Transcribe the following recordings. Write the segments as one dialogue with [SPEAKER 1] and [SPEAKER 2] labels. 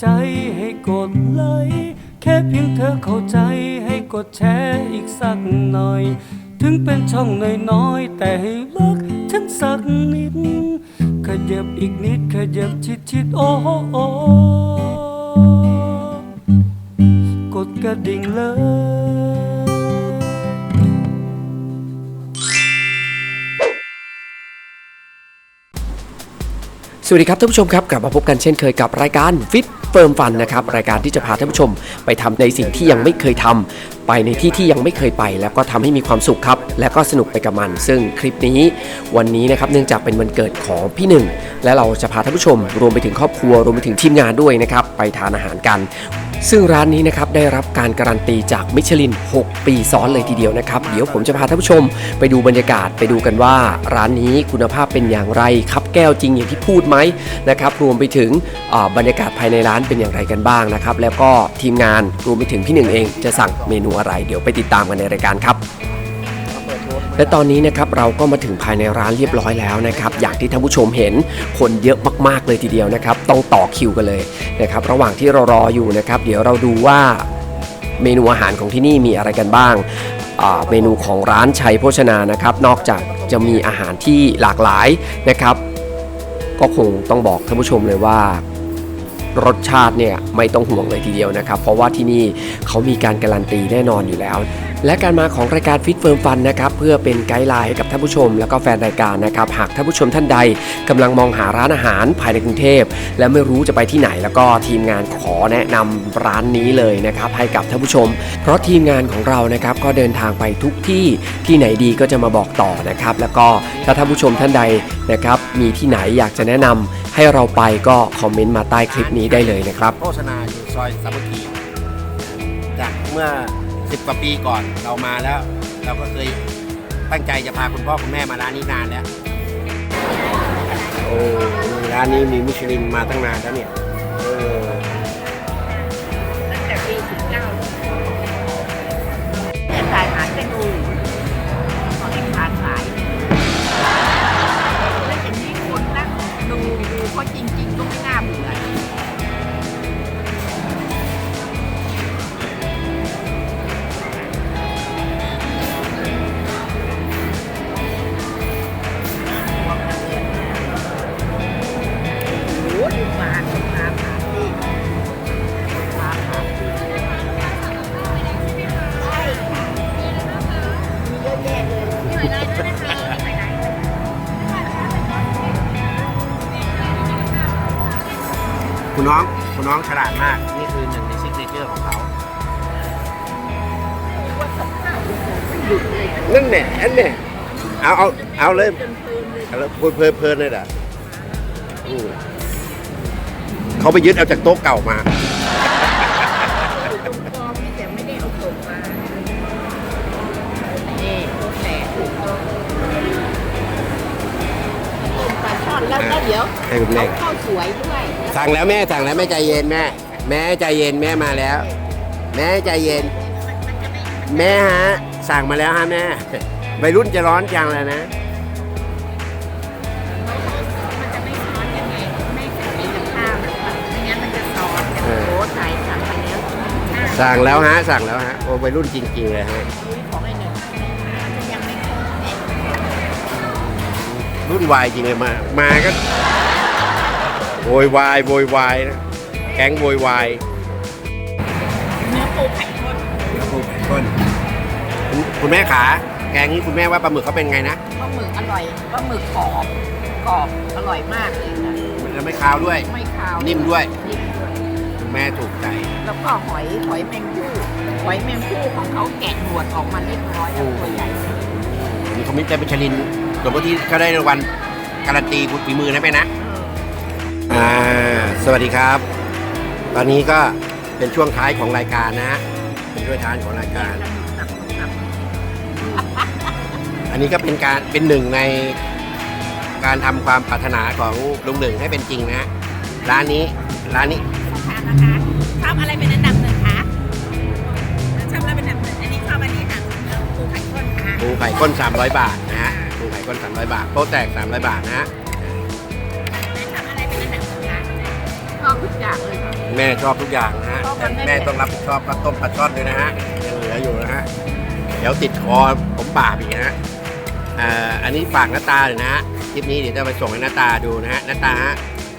[SPEAKER 1] ใจให้กดไลค์แค่เพียงเธอเข้าใจให้กดแชร์อีกสักหน่อย ถึงเป็นช่องน้อยๆแต่ให้รักฉันสักนิด ขยับอีกนิดขยับชิดชิดๆโอ้โอ้กดกระดิ่งเลย
[SPEAKER 2] สวัสดีครับท่านผู้ชมครับ กลับมาพบกันเช่นเคยกับรายการฟิต เฟิร์มฟันนะครับรายการที่จะพาท่านผู้ชม ไปทำในสิ่งที่ยังไม่เคยทำไปในที่ที่ยังไม่เคยไป แล้วก็ทำให้มีความสุขครับ และก็สนุกไปกับมัน ซึ่งคลิปนี้วันนี้นะครับเนื่องจากเป็นวันเกิดของพี่หนึ่งและเราจะพาท่านผู้ชม รวมไปถึงครอบครัวรวมไปถึงทีมงานด้วยนะครับไปทานอาหารกัน ซึ่งร้านนี้นะครับได้รับการการันตีจากมิชลิน 6 ปีซ้อนเลยทีเดียวนะครับ เดี๋ยวผมจะพาท่านผู้ชมไปดูบรรยากาศไปดูกันว่า ร้านนี้คุณภาพเป็นอย่างไรครับแก้วจริงอย่างที่พูดไหมนะครับรวมไปถึงบรรยากาศภายในร้านเป็นอย่างไรกันบ้างนะครับแล้วก็ทีมงานรวมไปถึงพี่หนึ่งเองจะสั่งเมนูอะไร เดี๋ยวไปติดตามกันในรายการครับ และตอนนี้นะครับเราก็มาถึงภายในร้านเรียบร้อยแล้วนะครับอย่างที่ท่านผู้ชมเห็นคนเยอะมากๆเลยทีเดียวนะครับต้องต่อคิวกันเลยนะครับระหว่างที่เรารออยู่นะครับเดี๋ยวเราดูว่าเมนูอาหารของที่นี่มีอะไรกันบ้างเมนูของร้านชัยโภชนานะครับนอกจากจะมีอาหารที่หลากหลายนะครับ ก็คงต้องบอกท่านผู้ชมเลยว่า รสชาติเนี่ยไม่ต้องห่วงเลยทีเดียวนะครับ เพราะว่าที่นี่เขามีการการันตีแน่นอนอยู่แล้ว และการมาของรายการฟิตเฟิร์มฟันนะครับเพื่อเป็นไกด์ไลน์ให้กับท่านผู้ชม แล้วก็แฟนรายการนะครับหากท่านผู้ชมท่านใดกำลังมองหาร้านอาหารภายในกรุงเทพ และไม่รู้จะไปที่ไหนแล้วก็ทีมงานขอแนะนำร้านนี้เลยนะครับให้กับท่านผู้ชม เพราะทีมงานของเรานะครับก็เดินทางไปทุกที่ที่ไหนดีก็จะมาบอกต่อนะครับแล้วก็ถ้าท่านผู้ชมท่านใดนะครับมีที่ไหนอยากจะแนะนำ ให้เราไปก็คอมเมนต์มาใต้คลิปนี้ได้เลยนะครับ
[SPEAKER 3] โฆษณาอยู่ซอยสามัคคีจากเมื่อสิบกว่าปีก่อนเรามาแล้ว เราก็เคยตั้งใจจะพาคุณพ่อคุณแม่มาร้านนี้นานแล้วโอ้ร้านนี้มีมิชลินมาตั้งนานแล้วเนี่ย คุณน้องคุณน้องฉลาดมาก นี่คือหนึ่งในซิกเนเจอร์ของเขานั่นแหละอันเนี่ยเอาเอาเอาเลย
[SPEAKER 4] จนเพลินเลย
[SPEAKER 3] เอาเลยพูดเพลินเพลินเลยด่ะอืมเขาไปยึดเอาจากโต๊ะเก่ามา
[SPEAKER 4] อยู่ตรงกองนี่แต่ไม่ได้เอาส่งมานี่ตัวแตกถูกต้องต้มปลาช่อนแล้วก็เดี๋ยว
[SPEAKER 3] ให้คุณแม่
[SPEAKER 4] เอาข้าว สวยด้วย
[SPEAKER 3] สั่งแล้วแม่สั่งแล้วแม่ใจเย็นแม่ แม่ใจเย็นแม่มาแล้ว แม่ใจเย็น แม่ฮะสั่งมาแล้วฮะแม่วัยรุ่นจะร้อนจังเลยนะ
[SPEAKER 4] มันจะไม่ซ้อนยังไงไม่ใส่กับข้าวไม่งั้นมันจะซ้อนกันโอ้โหใส่สั่งไปแล้ว
[SPEAKER 3] สั่งแล้วฮะสั่งแล้วฮะโอ้วัยรุ่นจริงๆเลยฮะ
[SPEAKER 4] ของไอ้หนึ่งยังไม่ครบเนี่ย
[SPEAKER 3] รุ่นวายจริงเลยมามาก็ โวยวายโวยวายนะแก๊งโวยวาย
[SPEAKER 4] เนื้อปูไข่ข้น
[SPEAKER 3] แล้วคุณต้นคุณคุณแม่ขาแกงนี้คุณแม่ว่าปลาหมึกเขาเป็นไงนะ
[SPEAKER 4] ปลาหมึกอร่อยปลาหมึกกรอบกรอบอร่อยมากเลยค่ะ
[SPEAKER 3] แล้วไม่คาวด้วย
[SPEAKER 4] ไม่คาว
[SPEAKER 3] นิ่มด้วย
[SPEAKER 4] นิ่มด้วย
[SPEAKER 3] คุณแม่ถูกใจ
[SPEAKER 4] แล้วก็หอยหอยแมงผู้หอยแมงผู้ของเขาแกะหนวดออกมาเล็กน้อยแล้วตัวใหญ่
[SPEAKER 3] มีคอมมิชเตอร์เป็นชลินสมมติที่เขาได้รางวัลการันตีคุณฝีมือนะแม่นะ อ่าสวัสดีครับ ตอนนี้ก็เป็นช่วงท้ายของรายการนะฮะเป็นช่วงท้ายของรายการ
[SPEAKER 4] ตับตับ
[SPEAKER 3] อันนี้ก็เป็นการเป็นหนึ่งในการทำความปรารถนาของลุงหนึ่งให้เป็นจริงนะฮะร้านนี้ร้านนี้
[SPEAKER 4] ทานนะคะชอบอะไรเป็นอันดับหนึ่งคะชอบอะไรเป็นอันดับหนึ่งอันนี้ชอบอันนี้ค่ะปูไข่ข้นค่ะ
[SPEAKER 3] ปูไข่ก้น300 บาทนะฮะปูไข่ก้น300 บาทโต๊ะแตก300 บาทนะฮะ แม่ชอบทุกอย่างนะฮะ
[SPEAKER 4] ชอบ
[SPEAKER 3] แต่
[SPEAKER 4] มัน
[SPEAKER 3] แม่ต้องรับผิดชอบปลาต้มปลาช่อนด้วยนะฮะยังเหลืออยู่นะฮะเดี๋ยวติดคอผมบาปอีกนะฮะอ่าอันนี้ฝากหน้าตาเลยนะฮะคลิปนี้เดี๋ยวจะไปส่งให้หน้าตาดูนะฮะหน้าตาฮะ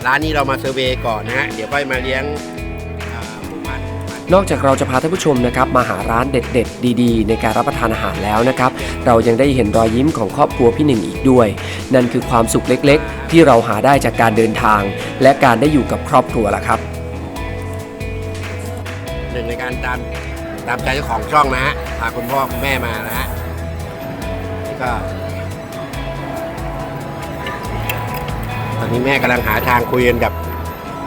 [SPEAKER 3] ร้านนี้เรามาเซอร์เวย์ก่อนนะฮะเดี๋ยวค่อยมาเลี้ยงอ่าพวกมัน
[SPEAKER 2] นอกจากเราจะพาท่านผู้ชมนะครับมาหาร้านเด็ดๆ ดีๆ ในการรับประทานอาหารแล้วนะครับ เรายังได้เห็นรอยยิ้มของครอบครัวพี่หนึ่งอีกด้วย นั่นคือความสุขเล็กๆ ที่เราหาได้จากการเดินทาง และการได้อยู่กับครอบครัวล่ะครับ
[SPEAKER 3] หนึ่งในการตามตามใจเจ้าของช่องนะฮะพาคุณพ่อคุณแม่มานะฮะนี่ก็ ตอนนี้แม่กำลังหาทางคุยกันกับ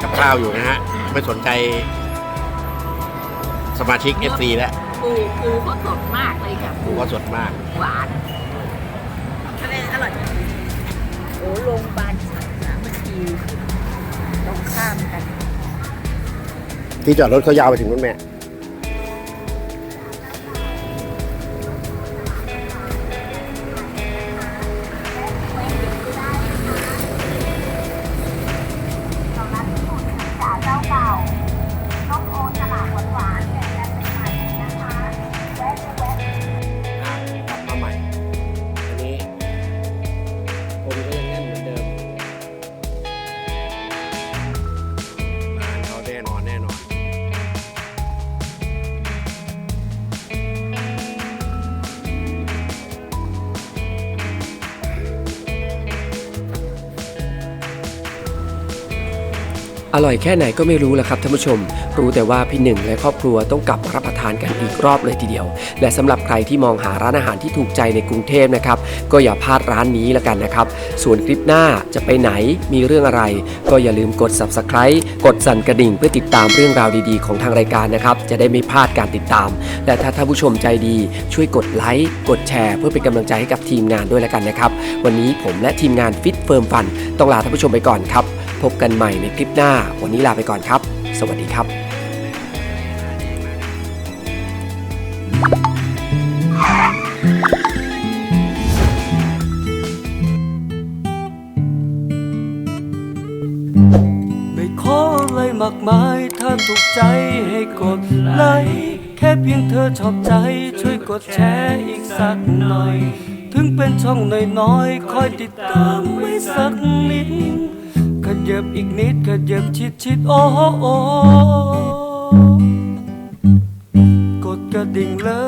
[SPEAKER 3] กับข้าวอยู่นะฮะไม่สนใจสมาชิก FC แล้ว
[SPEAKER 4] ปูปูเขาสดมากเลยค่ะ
[SPEAKER 3] ดูว่าสดมาก
[SPEAKER 4] หวานทะเลอร่อยโอ้โรงพยาบาลสามัคคีตรงข้ามกัน
[SPEAKER 3] ที่จอดรถเขายาวไปถึงนู้นแม่ อร่อ
[SPEAKER 2] ยแค่ไหนก็ไม่รู้แหละครับท่านผู้ชม รู้แต่ว่าพี่หนึ่งและครอบครัวต้องกลับมารับประทานกันอีกรอบเลยทีเดียว และสำหรับใครที่มองหาร้านอาหารที่ถูกใจในกรุงเทพนะครับก็อย่าพลาดร้านนี้ละกันนะครับ ส่วนคลิปหน้าจะไปไหนมีเรื่องอะไร ก็อย่าลืมกด subscribe กดสั่นกระดิ่งเพื่อติดตามเรื่องราวดีๆ ของทางรายการนะครับจะได้ไม่พลาดการติดตาม และถ้าท่านผู้ชมใจดี ช่วยกดไลค์กดแชร์ เพื่อเป็นกำลังใจให้กับทีมงานด้วยละกันนะครับวันนี้ผมและทีมงานฟิตเฟิร์มฟันต้องลาท่านผู้ชมไปก่อนครับ พบกันใหม่ในคลิปหน้า วันนี้ลาไปก่อนครับ สวัสดีครับ
[SPEAKER 1] ไม่ขออะไรมากมายถ้าถูกใจให้กดไลค์แค่เพียงเธอชอบใจช่วยกดแชร์อีกสักหน่อย ถึงเป็นช่องน้อยๆคอยติดตามไม่สักนิด ยับอีกนิดขยับชิดชิดโอ้โอ้กดกระดิ่งเลย